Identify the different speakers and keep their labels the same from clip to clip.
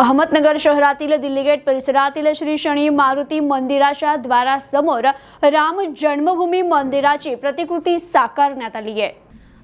Speaker 1: अहमदनगर शहरातील दिल्लीगेट परिसरातील श्री शनी मारुती मंदिराच्या द्वारासमोर राम जन्मभूमी मंदिराची प्रतिकृती साकारण्यात आली आहे.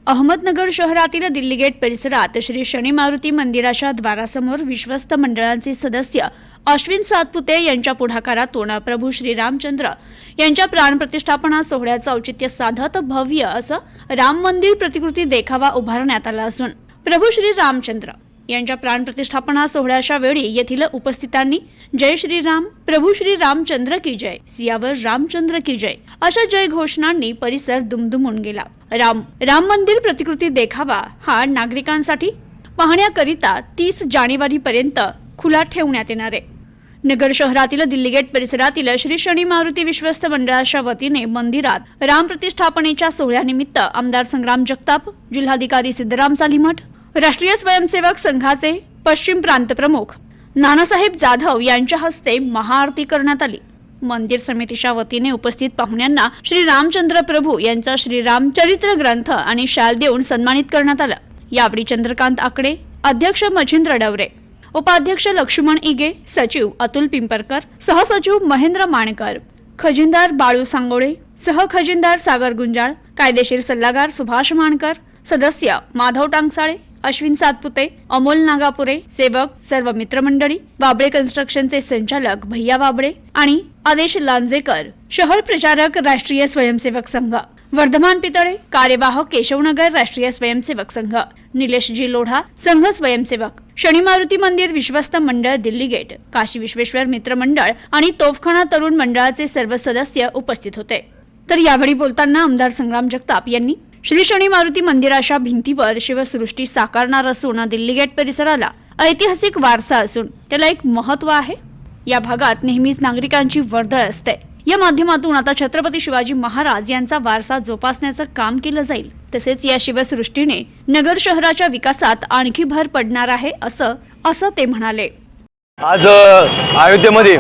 Speaker 1: अहमदनगर शहरातील दिल्लीगेट परिसरात श्री शनी मारुती मंदिराच्या द्वारासमोर विश्वस्त मंडळांचे सदस्य अश्विन सातपुते यांच्या पुढाकारातून प्रभू श्री रामचंद्र यांच्या प्राणप्रतिष्ठापना सोहळ्याचं औचित्य साधत भव्य असं राम मंदिर प्रतिकृती देखावा उभारण्यात आला असून प्रभू श्री रामचंद्र यांच्या प्राणप्रतिष्ठापना सोहळ्याच्या वेळी येथील उपस्थितांनी जय श्रीराम प्रभू श्री रामचंद्र की जय सियावर रामचंद्र की जय अशा जय घोषणांनी परिसर दुमदुमून गेला. राम राम मंदिर प्रतिकृती देखावा हा नागरिकांसाठी पाहण्याकरिता तीस जानेवारी पर्यंत खुला ठेवण्यात येणार आहे. नगर शहरातील दिल्लीगेट परिसरातील श्री शनी मारुती विश्वस्त मंडळाच्या वतीने मंदिरात राम प्रतिष्ठापनेच्या सोहळ्यानिमित्त आमदार संग्राम जगताप जिल्हाधिकारी सिद्धराम सालीमठ राष्ट्रीय स्वयंसेवक संघाचे पश्चिम प्रांत प्रमुख नानासाहेब जाधव यांच्या हस्ते महाआरती करण्यात आली. मंदिर समितीच्या वतीने उपस्थित पाहुण्यांना श्री रामचंद्र प्रभू यांचा श्रीराम चरित्र ग्रंथ आणि शाल देऊन सन्मानित करण्यात आलं. यावेळी चंद्रकांत आकडे अध्यक्ष मच्छिंद्र डवरे उपाध्यक्ष लक्ष्मण इगे सचिव अतुल पिंपरकर सहसचिव महेंद्र माणकर खजिनदार बाळू सांगोळे सहखजिनदार सागर गुंजाळ कायदेशीर सल्लागार सुभाष माणकर सदस्य माधव टांगसाळे अश्विन सातपुते अमोल नागापुरे सेवक सर्व मित्रमंडळी बाबळे कन्स्ट्रक्शनचे संचालक भैया बाबळे आणि आदेश लांजेकर शहर प्रचारक राष्ट्रीय स्वयंसेवक संघ. वर्धमान पितळे कार्यवाहक केशवनगर राष्ट्रीय स्वयंसेवक संघ. निलेश जी लोढा संघ स्वयंसेवक. शनी मारुती मंदिर विश्वस्त मंडळ दिल्ली गेट. काशी विश्वेश्वर मित्र मंडळ आणि तोफखाना तरुण मंडळाचे सर्व सदस्य उपस्थित होते. तर यावेळी बोलताना आमदार संग्राम जगताप यांनी श्री शनी मारुती मंदिराच्या भिंतीवर शिवसृष्टी साकारणार असून दिल्ली गेट परिसराला ऐतिहासिक वारसा असून त्याला एक महत्त्व आहे. या भागात नेहमीच नागरिकांची वर्दळ असते. या माध्यमातून आता छत्रपती शिवाजी महाराज यांचा वारसा जोपासण्याचं काम केलं जाईल. तसेच या शिवसृष्टीने नगर शहराच्या विकासात आणखी भर पडणार आहे असं असं ते म्हणाले.
Speaker 2: आज अयोध्येमध्ये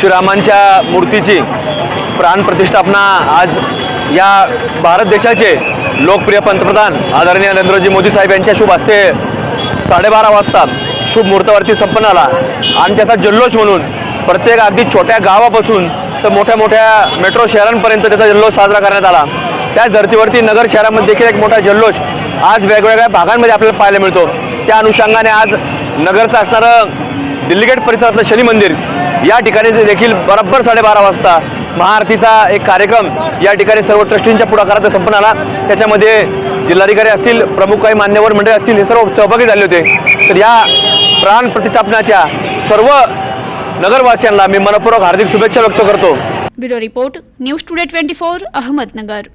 Speaker 2: श्रीरामांच्या मूर्तीची प्राणप्रतिष्ठापना आज या भारत देशाचे लोकप्रिय पंतप्रधान आदरणीय नरेंद्रजी मोदी साहेब यांच्या शुभ हस्ते साडेबारा वाजता शुभ मुहूर्तावरती संपन्न आला आणि त्याचा जल्लोष म्हणून प्रत्येक अगदी छोट्या गावापासून तर मोठ्या मोठ्या मेट्रो शहरांपर्यंत त्याचा जल्लोष साजरा करण्यात आला. त्याच धर्तीवरती नगर शहरामध्ये देखील एक मोठा जल्लोष आज वेगवेगळ्या भागांमध्ये आपल्याला पाहायला मिळतो. त्या अनुषंगाने आज नगरचं असणारं दिल्लीगेट परिसरातलं शनी मंदिर या ठिकाणी देखील बरोबर साडेबारा वाजता महाआरतीचा एक कार्यक्रम या ठिकाणी सर्व ट्रस्टींच्या पुढाकारात संपन्न आला. त्याच्यामध्ये जिल्हाधिकारी असतील प्रमुख काही मान्यवर मंडळी असतील हे सर्व सहभागी झाले होते. तर या प्राण प्रतिष्ठापनाच्या सर्व नगरवासियांना मी मनपूर्वक हार्दिक शुभेच्छा व्यक्त करतो.
Speaker 1: Bureau report news today twenty four Ahmednagar.